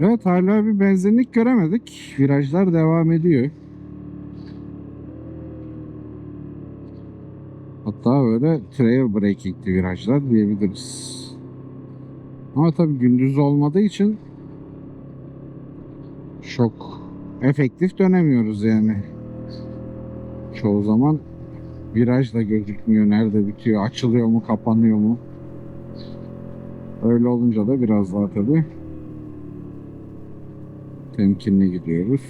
Evet hala bir benzinlik göremedik. Virajlar devam ediyor. Hatta böyle trail breaking'li virajlar diyebiliriz. Ama tabii gündüz olmadığı için çok efektif dönemiyoruz yani. Çoğu zaman viraj da gözükmüyor. Nerede bitiyor, açılıyor mu, kapanıyor mu? Öyle olunca da biraz daha tabii temkinli gidiyoruz.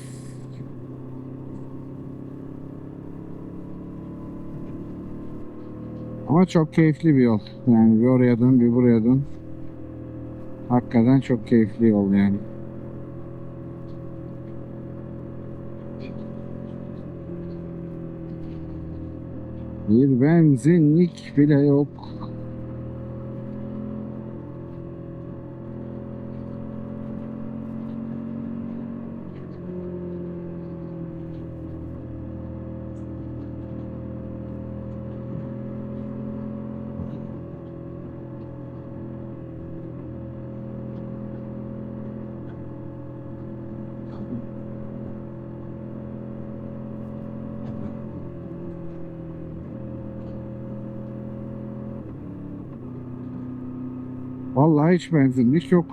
Ama çok keyifli bir yol. Yani bir oraya dön, bir buraya dön. Hakikaten çok keyifli yol yani. Bir benzinlik bile yok. Vallahi hiç benzinlik yok.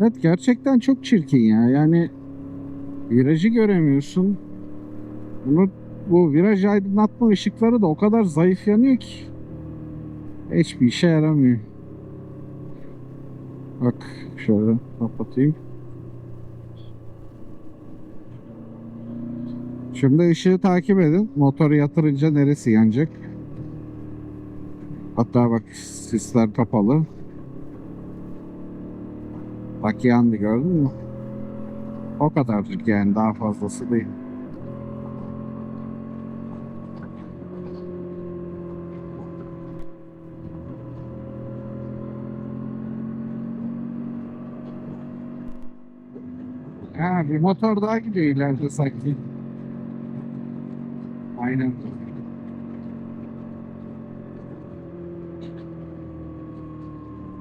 Evet gerçekten çok çirkin ya. Yani virajı göremiyorsun. Bunu bu viraj aydınlatma ışıkları da o kadar zayıf yanıyor ki hiçbir işe yaramıyor. Bak şöyle kapatayım. Şimdi ışığı takip edin. Motoru yatırınca neresi yanacak? Hatta bak sisler kapalı. Bak yandı gördün mü? O kadarcık yani daha fazlası değil. Ha bir motor daha gidiyor ileride sanki. Aynen.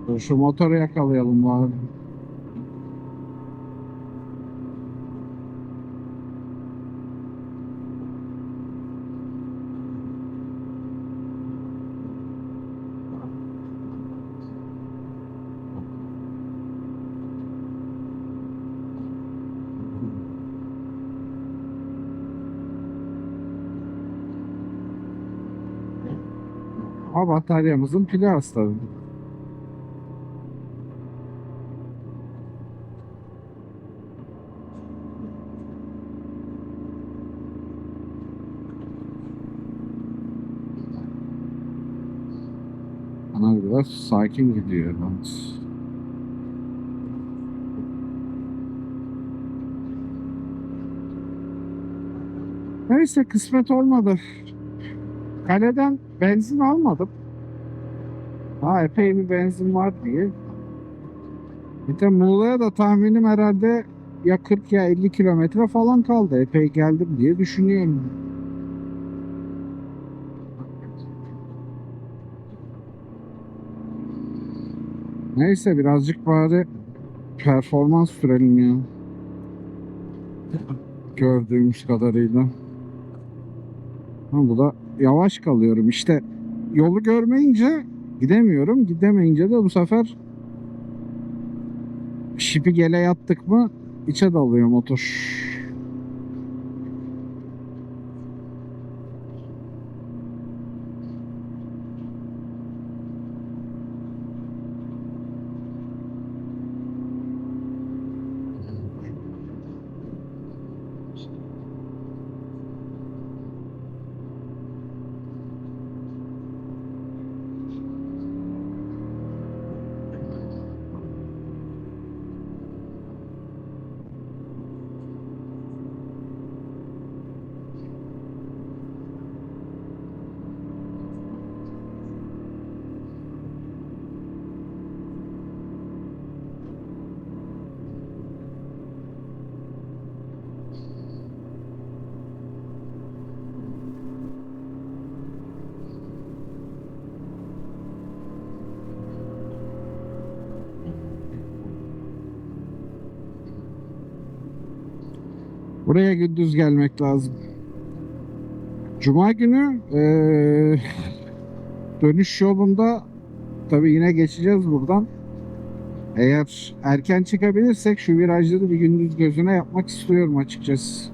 Dur şu motoru yakalayalım bari. Bataryamızın pili hastalığı. Ana biraz sakin gidiyor yalnız. Neyse kısmet olmadı. Kaleden benzin almadım. Ha epey bir benzin var diye. Bir de Muğla'ya da tahminim herhalde ya 40 ya 50 kilometre falan kaldı. Epey geldim diye düşünüyorum. Neyse birazcık bari performans sürelim ya. Gördüğümüz kadarıyla. Ha, bu da yavaş kalıyorum. İşte yolu görmeyince gidemiyorum. Gidemeyince de bu sefer şipi gele yattık mı içe dalıyor motor. Buraya gündüz gelmek lazım. Cuma günü eee, dönüş yolunda tabii yine geçeceğiz buradan. Eğer erken çıkabilirsek şu virajları bir gündüz gözüne yapmak istiyorum açıkçası.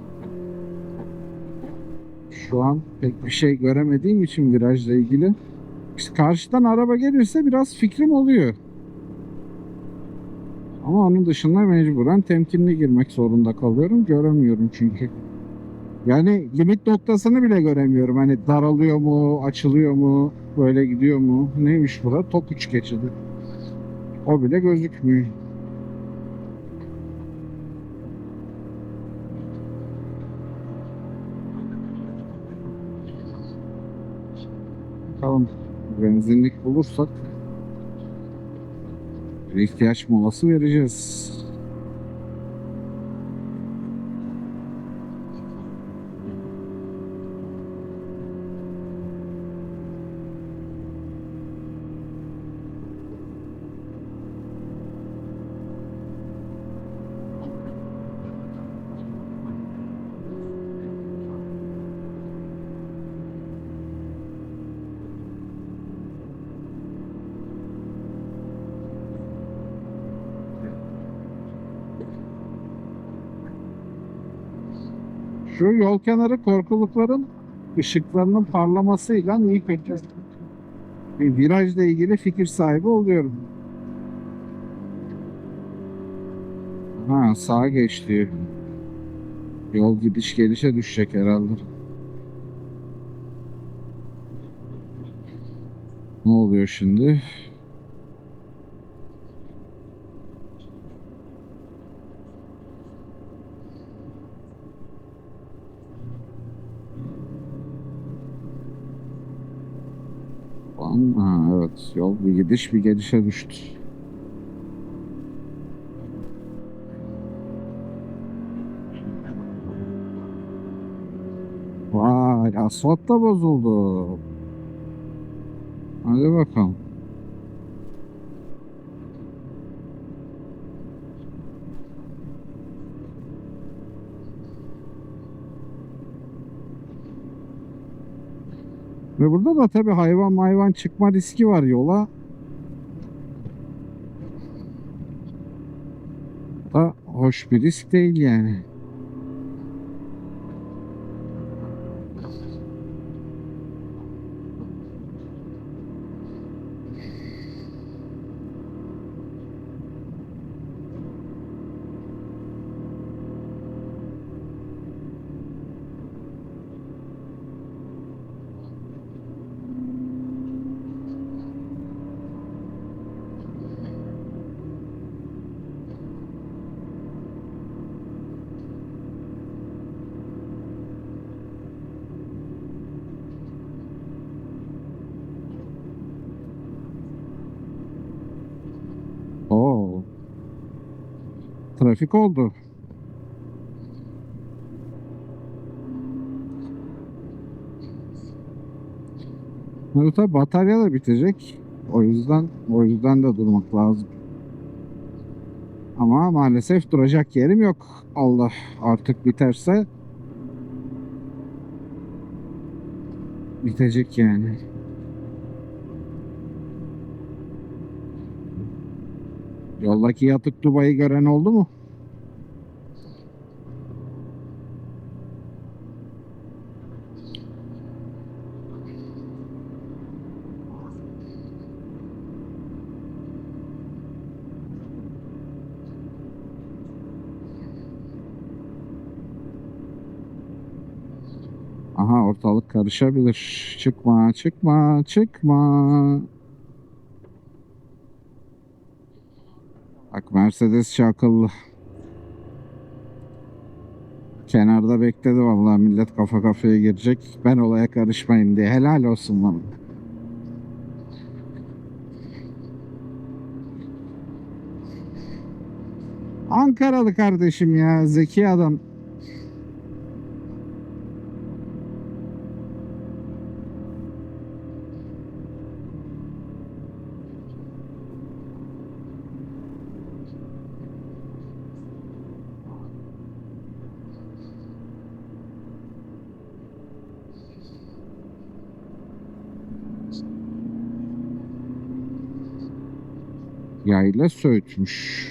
Şu an pek bir şey göremediğim için virajla ilgili. Karşıdan araba gelirse biraz fikrim oluyor. Ama onun dışında mecburen temkinli girmek zorunda kalıyorum. Göremiyorum çünkü. Yani limit noktasını bile göremiyorum. Hani daralıyor mu, açılıyor mu, böyle gidiyor mu? Neymiş bura? Top uç geçidi. O bile gözükmüyor. Bakalım benzinlik bulursak ihtiyaç molası vereceğiz. Şu yol kenarı korkulukların ışıklarının parlamasıyla iyi peki. Bir virajla ilgili fikir sahibi oluyorum. Ha sağa geçti. Yol gidiş gelişe düşecek herhalde. Ne oluyor şimdi? Ha, evet yol bir gidiş bir gelişe düştü. Vay asfalt da bozuldu. Hadi bakalım. Ve burada da tabii hayvan hayvan çıkma riski var yola. Da hoş bir risk değil yani. Trafik oldu. Tabi batarya da bitecek. O yüzden o yüzden de durmak lazım. Ama maalesef duracak yerim yok. Allah artık biterse bitecek yani. Yoldaki yatık Dubai'yi gören oldu mu? Ortalık karışabilir. Çıkma, çıkma, çıkma. Bak Mercedes çakıllı. Kenarda bekledi vallahi millet kafa kafaya girecek. Ben olaya karışmayayım diye. Helal olsun bana. Ankaralı kardeşim ya. Zeki adam. Yayla Söğütmüş.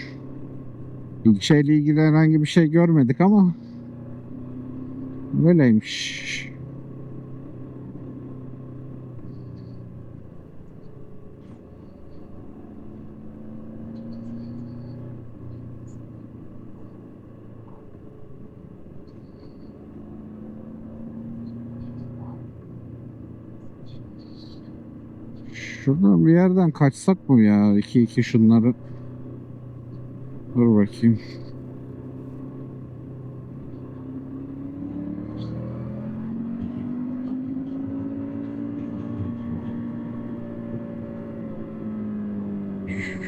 İlçeyle ilgili herhangi bir şey görmedik ama böyleymiş. Şuradan bir yerden kaçsak mı ya? İki iki şunları. Dur bakayım.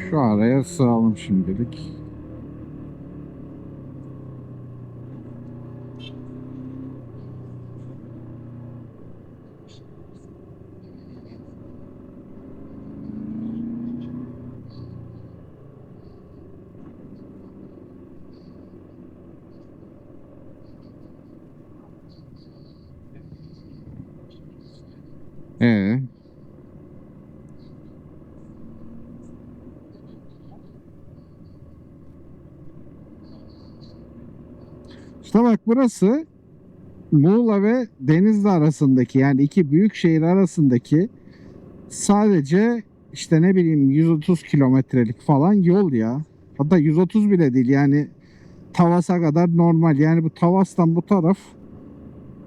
Şu araya sığalım şimdilik. Ee, Bak burası Muğla ve Denizli arasındaki yani iki büyük şehir arasındaki sadece işte ne bileyim 130 kilometrelik falan yol ya. Hatta 130 bile değil yani Tavas'a kadar normal. Yani bu Tavas'tan bu taraf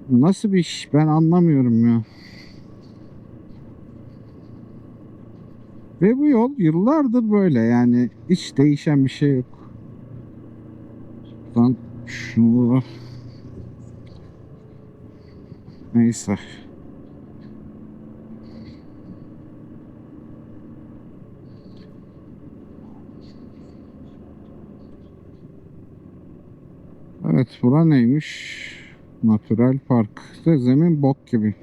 nasıl bir iş ben anlamıyorum ya. Ve bu yol yıllardır böyle yani hiç değişen bir şey yok. Buradan şunu Neyse. Evet bura neymiş? Natural Park. Zemin bok gibi.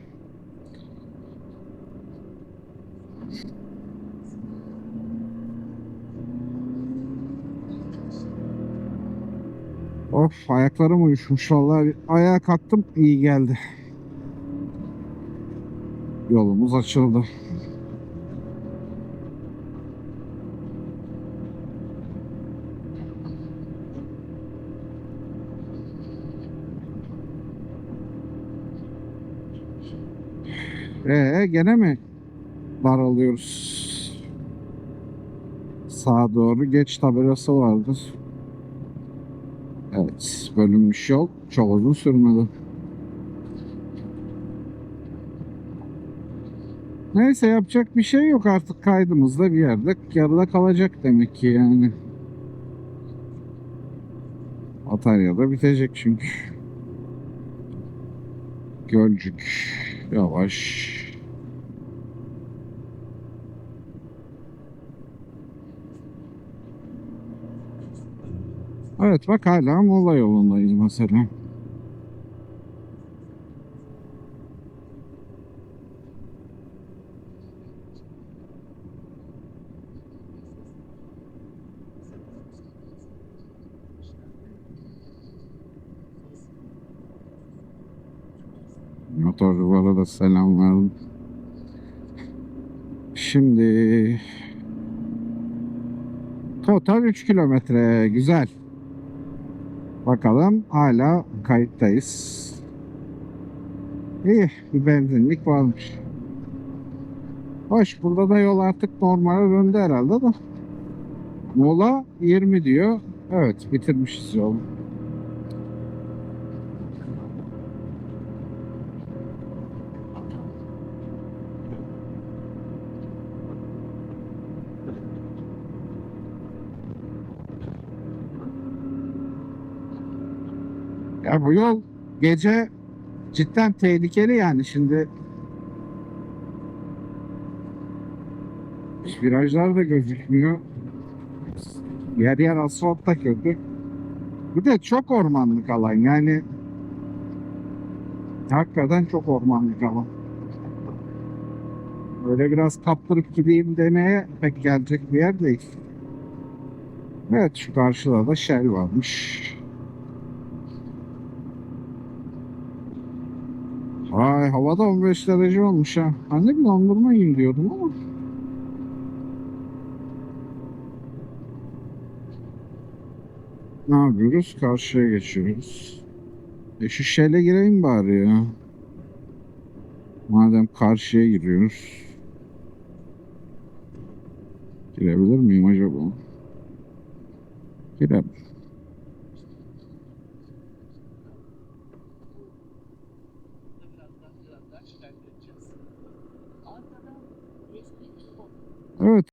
Ayaklarım uyuşmuş vallahi. Ayağa kalktım iyi geldi. Yolumuz açıldı. Ee gene mi daralıyoruz? Sağa doğru geç tabelası vardır. Evet, bölünmüş yol çok uzun sürmedi. Neyse yapacak bir şey yok artık kaydımızda bir yerde yarıda kalacak demek ki yani. Bataryada bitecek çünkü. Gölcük. Yavaş. Evet bak hala Muğla yolundayız mesela. Motorculara da selam verdim. Şimdi total 3 kilometre güzel. Bakalım hala kayıttayız. İyi bir benzinlik varmış. Hoş burada da yol artık normale döndü herhalde da. Mola 20 diyor. Evet bitirmişiz yolu. Ya bu yol gece cidden tehlikeli yani şimdi virajlar da gözükmüyor. Yer yer asfalt da kötü. Bir de çok ormanlık alan yani hakikaten çok ormanlık alan. Böyle biraz kaptırıp gideyim demeye pek gelecek bir yer değil. Evet şu karşıda da Shell varmış. Ay havada 15 derece olmuş ha. Ben de bir dondurma yiyeyim diyordum ama. Ne yapıyoruz? Karşıya geçiyoruz. E şu şeyle gireyim bari ya. Madem karşıya giriyoruz. Girebilir miyim acaba? Girelim. Evet